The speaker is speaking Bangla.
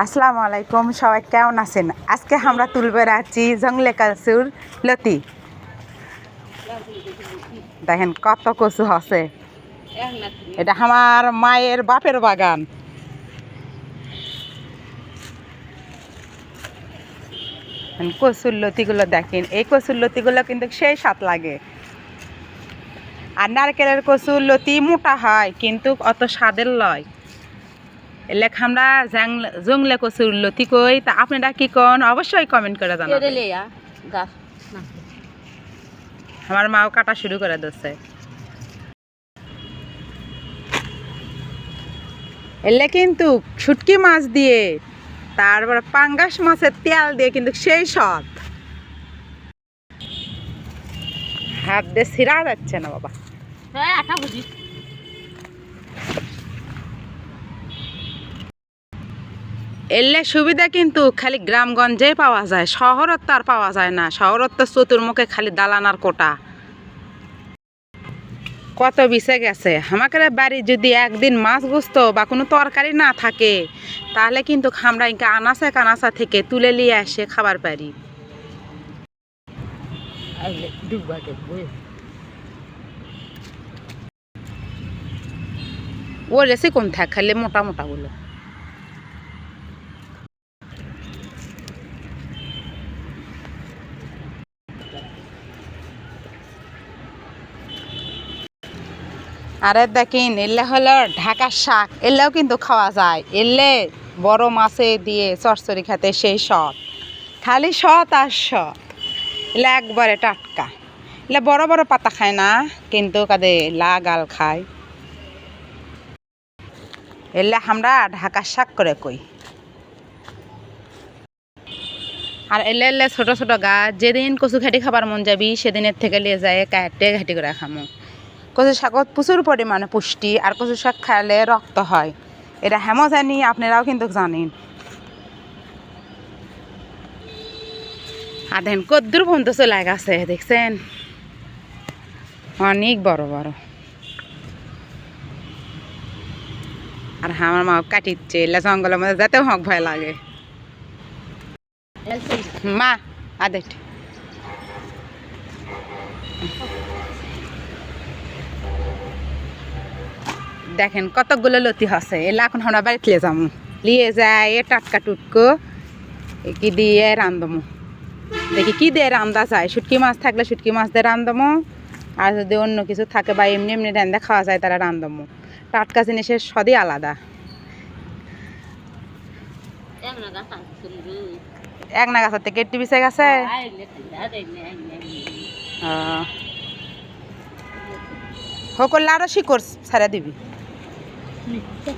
আসসালামু আলাইকুম, সবাই কেমন আছেন? আজকে আমরা তুলবে রাখছি জঙ্গলে কাসুর লতি। দেখেন কত কচু আছে। এটা আমার মায়ের বাপের বাগান। কচুর লতিগুলো দেখেন। এই কচুর লতিগুলো কিন্তু সেই স্বাদ লাগে। আর নারকেলের কচুর লতি মোটা হয়, কিন্তু অত স্বাদের লয়। লেখ আমরা জংলে কচুর লতি কই তা আপনারা কি কন? অবশ্যই কমেন্ট করে জানাবেন। আমার মাও কাটা শুরু করে দিচ্ছে। এলে কিন্তু শুটকি মাছ দিয়ে তারপর পাঙ্গাস মাছের তেল দিয়ে কিন্তু সেই স্বাদ। হাত দিয়ে ছিঁড়া যাচ্ছে না বাবা। এলে সুবিধা কিন্তু খালি গ্রামগঞ্জে পাওয়া যায় শহরত তো আর পাওয়া যায় না শহরত তো চতুর্মুখে খালি দালানার কোটা। কত বিষে গেছে? আমাকে বাড়ি যদি একদিন মাছ গুস্ত বা কোনো তরকারি না থাকে তাহলে কিন্তু আমরা ইনকা আনাসা কানাসা থেকে তুলে নিয়ে এসে খাবার পারি ও রেসি কোন থাক খালি মোটা মোটা গুলো আরে দেখেন, এলে হলো ঢাকার শাক, এলেও কিন্তু খাওয়া যায়। এলে বড় মাছে দিয়ে চরচরি খেতে সেই সৎ। খালি সৎ আর সৎ। এলে একবারে টাটকা। এলে বড় বড় পাতা খায় না, কিন্তু কাদে লাগাল খায়। এলে আমরা ঢাকার শাক করে কই। আর এলে এলে ছোট ছোট গাছ, যেদিন কচু ঘাটি খাবার মন যাবি, সেদিনের থেকে লিয়ে যায় কাটে ঘাটি করে খামো। কচু শাকত প্রচুর পরিমাণে পুষ্টি আর কচু শাক খাইলে রক্ত হয়। এটা হেমো জানি, আপনারাও কিন্তু জানেন। আর দেখেন কদ্দুর পর্যন্ত চলে গেছে, দেখছেন? অনেক বড় বড়। আর আমার মা কাটিচ্ছে, এলা জঙ্গলের মধ্যে যেতেও হক ভয় লাগে। মা, আদেট। দেখেন কতগুলো লতি আছে এলা এখন আমরা বাড়িতে লিয়ে যাব লিয়ে যায় এ টাটকা টুটকো কি দিয়ে রান্ধমো দেখি কি দিয়ে রান্ধা যায়। শুটকি মাছ থাকলে শুটকি মাছ দিয়ে রান্ধমো আর যদি অন্য কিছু থাকে বা এমনি এমনি রান্ধা খাওয়া যায় তারা রান্ধমো টাটকা জিনিসের স্বাদই আলাদা। এক না গাছের থেকে একটু বিষে গেছে হোক আরও শিকড় ছাড়া দিবি। 绿色